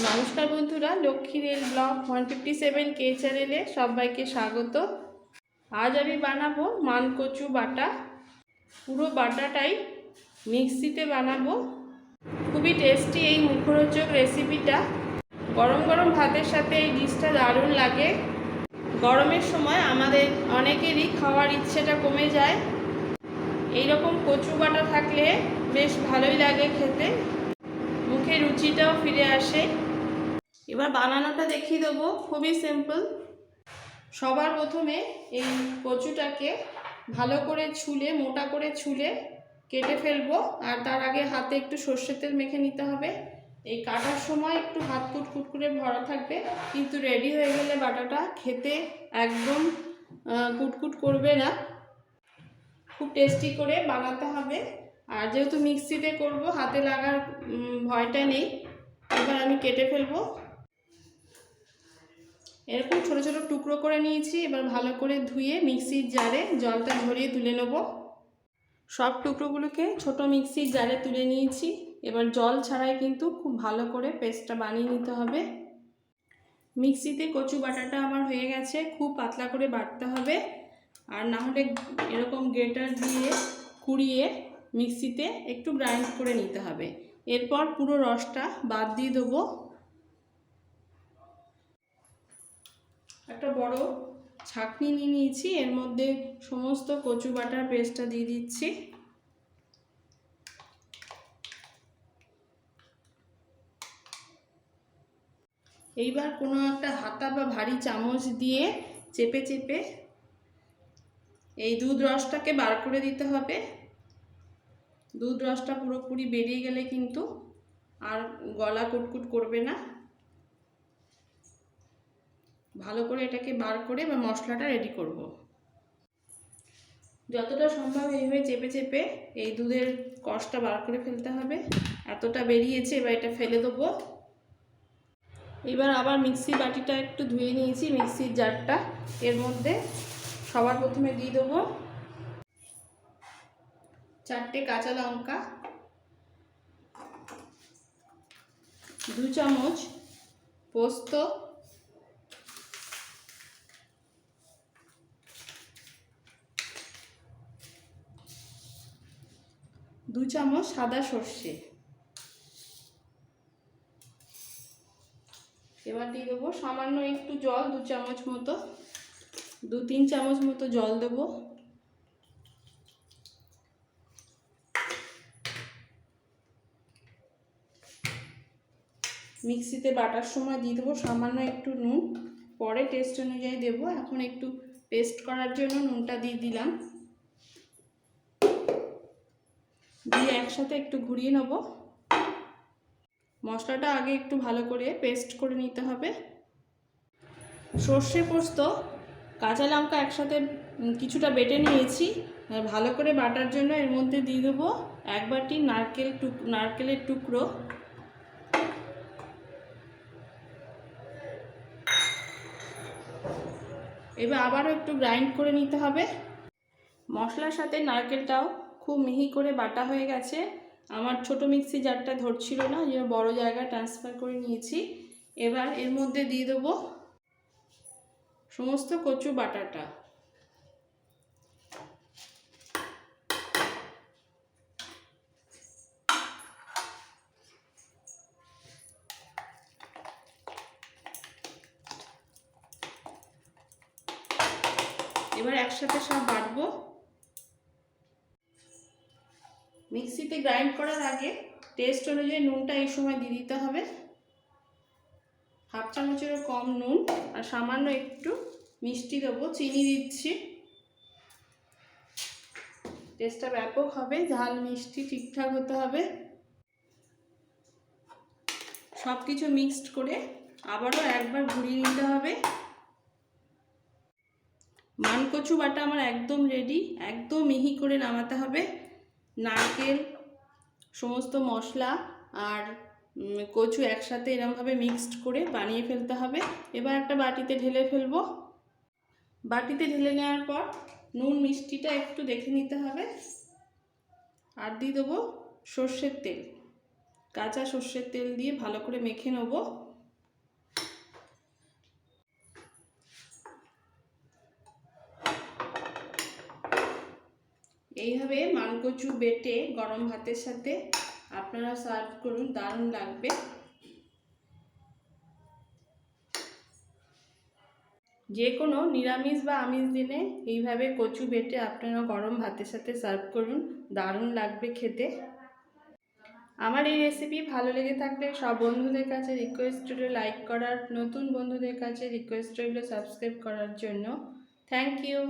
নমস্কার বন্ধুরা, Lakshmi rail block one fifty seven কে চ্যানেলে সবাইকে স্বাগত। আজ আমি বানাবো মানকচু বাটা। পুরো বাটাটাই মিক্সিতে বানাবো। খুবই টেস্টি এই মুখরোচক রেসিপিটা গরম গরম ভাতের সাথে এই ডিশটা দারুণ লাগে। গরমের সময় আমাদের অনেকেরই খাওয়ার ইচ্ছেটা কমে যায়। এই রকম কচু বাটা থাকলে বেশ ভালোই লাগে খেতে। মুখে রুচিটাও ফিরে আসে। এবার বানানোটা দেখিয়ে দেবো, খুবই সিম্পল সবার প্রথমে এই কচুটাকে ভালো করে ছুলে, মোটা করে ছুলে কেটে ফেলব, আর তার আগে হাতে একটু সর্ষের তেল মেখে নিতে হবে। এই কাটার সময় একটু হাত কুটকুট করে ভরা থাকবে, কিন্তু রেডি হয়ে গেলে বাটাটা খেতে একদম কুটকুট করবে না। খুব টেস্টি করে বানাতে হবে। আর যেহেতু মিক্সিতে করব, হাতে লাগার ভয়টা নেই, এবার আমি কেটে ফেলব। এরকম ছোট ছোট টুকরো করে নিয়েছি, এবার ভালো করে ধুয়ে মিক্সির জারে জলটা ঝরিয়ে তুলে নেব। সব টুকরোগুলোকে ছোট মিক্সির জারে তুলে নিয়েছি, এবার জল ছাড়াই কিন্তু খুব ভালো করে পেস্টটা বানিয়ে নিতে হবে। মিক্সিতে কচু বাটাটা আমার হয়ে গেছে, খুব পাতলা করে বাটতে হবে। আর না হলে এরকম গ্রেটার দিয়ে কুড়িয়ে মিক্সিতে একটু গ্রাইন্ড করে নিতে হবে। এরপর পুরো রসটা বাদ দিয়ে দেবো। একটা বড় ছাঁকনি নিয়ে নিয়েছি। এর মধ্যে সমস্ত কচু বাটার পেস্টটা দিয়ে দিচ্ছি। এইবার কোনো একটা হাতা বা ভারী চামচ দিয়ে চেপে চেপে এই দুধ রসটাকে বার করে দিতে হবে। দুধ রসটা পুরোপুরি বেরিয়ে গেলে কিন্তু আর গলা কুটকুট করবে না। ভালো করে এটাকে বার করে বা মশলাটা রেডি করব। যতটা সম্ভব এইভাবে চেপে চেপে এই দুধের কষটা বার করে ফেলতে হবে। এতটা বেরিয়েছে, এবার এটা ফেলে দেবো। এবার আবার মিক্সি বাটিটা একটু ধুয়ে নিয়েছি, মিক্সির জারটা। এর মধ্যে সবার প্রথমে দিয়ে দেবো চারটে কাঁচা লঙ্কা, দু চামচ পোস্ত দু চামচ সাদা সর্ষে। এবার দিয়ে দেবো সামান্য একটু জল, দু চামচ মতো। দু তিন চামচ মতো জল দেবো। মিক্সিতে বাটার সময় দিয়ে দেবো সামান্য একটু নুন। পরে টেস্ট অনুযায়ী দেবো। এখন একটু পেস্ট করার জন্য নুনটা দিয়ে দিলাম। দিয়ে একসাথে একটু ঘুরিয়ে নেব। মশলাটা আগে একটু ভালো করে পেস্ট করে নিতে হবে। সর্ষে পোস্ত, কাঁচা লঙ্কা একসাথে কিছুটা বেটে নিয়েছি। ভালো করে বাটার জন্য এর মধ্যে দিয়ে দেবো এক বাটি নারকেল টুক, নারকেলের টুকরো। এবার আবারও একটু গ্রাইন্ড করে নিতে হবে। মশলার সাথে নারকেলটাও খুব মিহি করে বাটা হয়ে গেছে। আমার ছোট মিক্সি জারটা ধরছিল না যে বড় জায়গায় ট্রান্সফার করে নিয়েছি। এবার এর মধ্যে দিয়ে দেবো সমস্ত কচু বাটাটা। এবার একসাথে সব বাটবো। মিক্সিতে গ্রাইন্ড করার আগে টেস্ট অনুযায়ী নুনটা এই সময় দিয়ে দিতে হবে। হাফ চামচেরও কম নুন আর সামান্য একটু মিষ্টি দেবো, চিনি দিচ্ছি। টেস্টটা ব্যাপক হবে, ঝাল মিষ্টি ঠিকঠাক হতে হবে। সব কিছু মিক্সড করে আবারও একবার ঘুরিয়ে নিতে হবে। মানকচু বাটা আমার একদম রেডি একদম মিহি করে নামাতে হবে। নারকেল, সমস্ত মশলা আর কচু একসাথে এরমভাবে মিক্সড করে বানিয়ে ফেলতে হবে। এবার একটা বাটিতে ঢেলে ফেলব। বাটিতে ঢেলে নেওয়ার পর নুন মিষ্টিটা একটু দেখে নিতে হবে। আর দিয়ে দেবো সর্ষের তেল। কাঁচা সর্ষের তেল দিয়ে ভালো করে মেখে নেব। এইভাবে মানকচু বেটে গরম ভাতের সাথে আপনারা সার্ভ করুন, দারুণ লাগবে। যে কোনো নিরামিষ বা আমিষ দিনে এইভাবে কচু বেটে আপনারা গরম ভাতের সাথে সার্ভ করুন, দারুণ লাগবে খেতে। আমার এই রেসিপি ভালো লেগে থাকলে সব বন্ধুদের কাছে রিকোয়েস্ট রইল লাইক করার, নতুন বন্ধুদের কাছে রিকোয়েস্ট রইল সাবস্ক্রাইব করার জন্য। Thank you